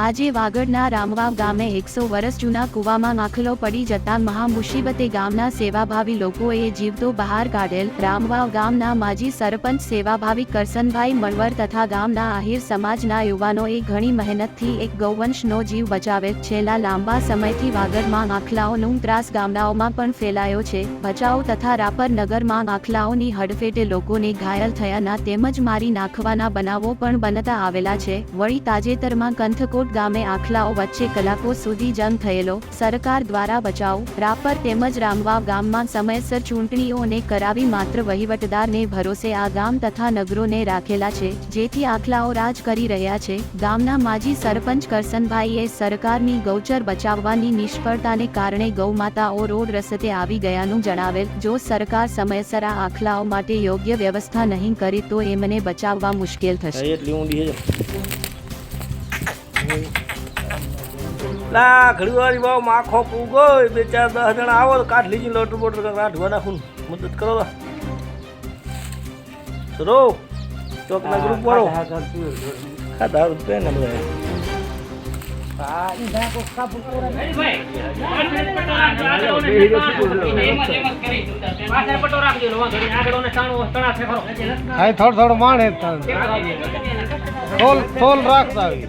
આજે વાગડના રામવાવ ગામે એકસો વર્ષ જૂના કૂવામાં આખલો પડી જતા મહામુસીબતે ગામના સેવાભાવી લોકોએ જીવતો બહાર કાઢેલ રામવાવ ગામના માજી સરપંચ સેવાભાવી કરસનભાઈ મણવર તથા ગામના આહિર સમાજના યુવાનોએ ઘણી મહેનતથી એક ગૌવંશનો જીવ બચાવેલ. છેલ્લા લાંબા સમયથી વાગડમાં આખલાઓનું ત્રાસ ગામડાઓમાં પણ ફેલાયો છે. ભચાઉ તથા રાપર નગરમાં આખલાઓની હડફેટે લોકોને ઘાયલ થયાના તેમજ મારી નાખવાના બનાવો પણ બનતા આવેલા છે. વળી તાજેતરમાં કંથકોટ ગામે આખલાઓ વચ્ચે કલાકો સુધી જંગ થયેલો. સરકાર દ્વારા બચાવ, રાપર તેમજ રામવાવ ગામમાં સમયસર ચૂંટણીઓને કરાવી માત્ર વહીવટદારને ભરોસે આ ગામ તથા નગરોને રાખેલા છે, જેથી આખલાઓ રાજ કરી રહ્યા છે. ગામના માજી સરપંચ કરસનભાઈએ સરકારની ગૌચર બચાવવાની નિષ્ફળતાને કારણે ગૌમાતાઓ રોડ રસ્તે આવી ગયાનું જણાવેલ. જો સરકાર સમયસર આ આખલાઓ માટે યોગ્ય વ્યવસ્થા નહીં કરે તો એમને બચાવવા મુશ્કેલ થશે. લા ઘડી વાળી વાવ માખો પૂગો બે ચાર દસ જણા આવો તો કાઠ લીજી લોટર બોટર રાઠવા નાખું મદદ કરો. તો સરો ચોકના ગ્રુપ વાળો. ખાધા રૂપિયા ને બધા થોડો થોડું માણે થોલ થોલ રાખતા આવી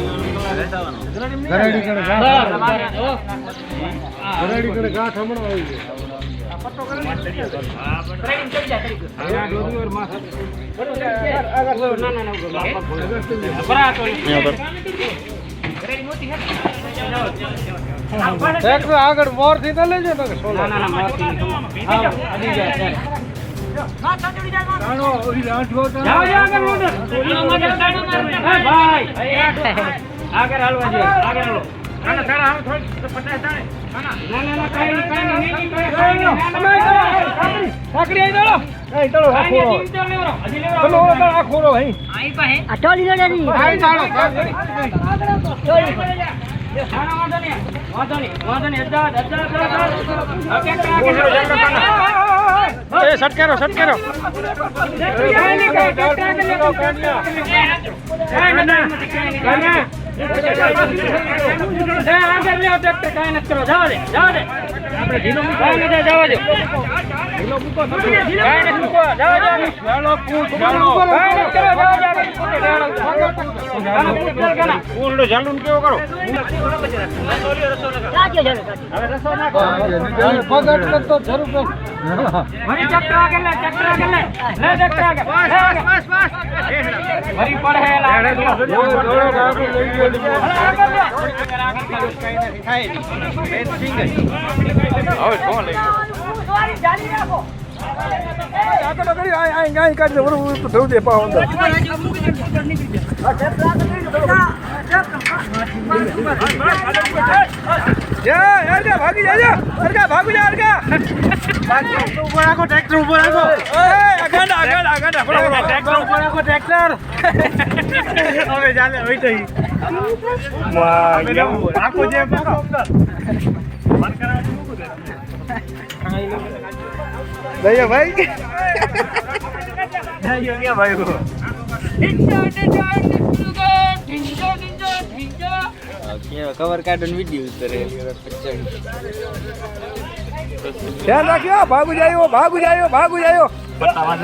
કડે ગાંઠ ગરેડી કડે ગાંઠ હમણાં આવી ગઈ ટ્રેક્ટર આગળ મોરથી તો લેજો તો કે સોલો તાણો, ઓલી રાઠવો તાણો. એ ચાલો, આ ખોરો. ચાલો, ઓલો આ ખોરો, અહીં. અહીં ચાલો, એ આગળ લેવો ટ્રેક્ટર કાંઈ નથી કરો જવા દે જવા દે આપણે ઢીલો મૂકો જવા દે ઢીલો મૂકો કાંઈ નથી મૂકો જવા દે વેળો પૂછ વેળો કાંઈ નથી કરો જવા દે સટકેરો સટકેરો પગ અટકે તો જરૂર આગળ કરી આ આ ગાય કાઢી દે બરોબર તો થયું દે પાવ અંદર જા અરગા ભાગી જા અરગા ભાગી જા અરગા ઉપર રાખો ટ્રેક્ટર ઉપર રાખો આગળ આગળ આગળ ટ્રેક્ટર ઉપર રાખો ટ્રેક્ટર હવે ચાલે હવે તો આખો જે ભાઈ ભાઈ. કવર કાર્ડન વીડિયો ઉતરે. ધ્યાન રાખ્યો ભાગુ જાયો ભાગુ જાયો ભાગુ જાયો આખો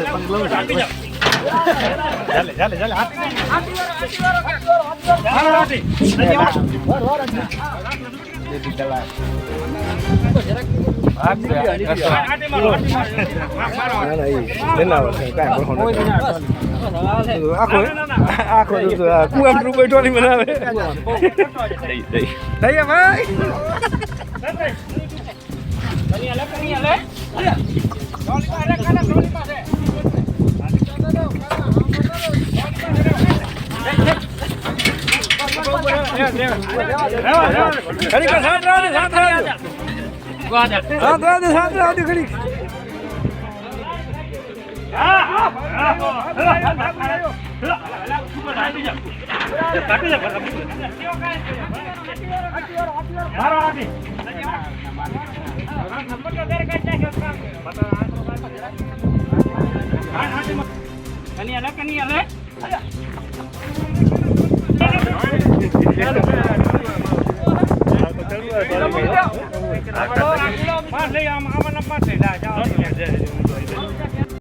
આખો કુવામ રૂપિયા ટોલી બનાવે દયા ભાઈ ઘડીક સાથ રહો ને, સાથ રહો ને. હા તો આ કની અલગ કની અલે Malay, I'm, I'm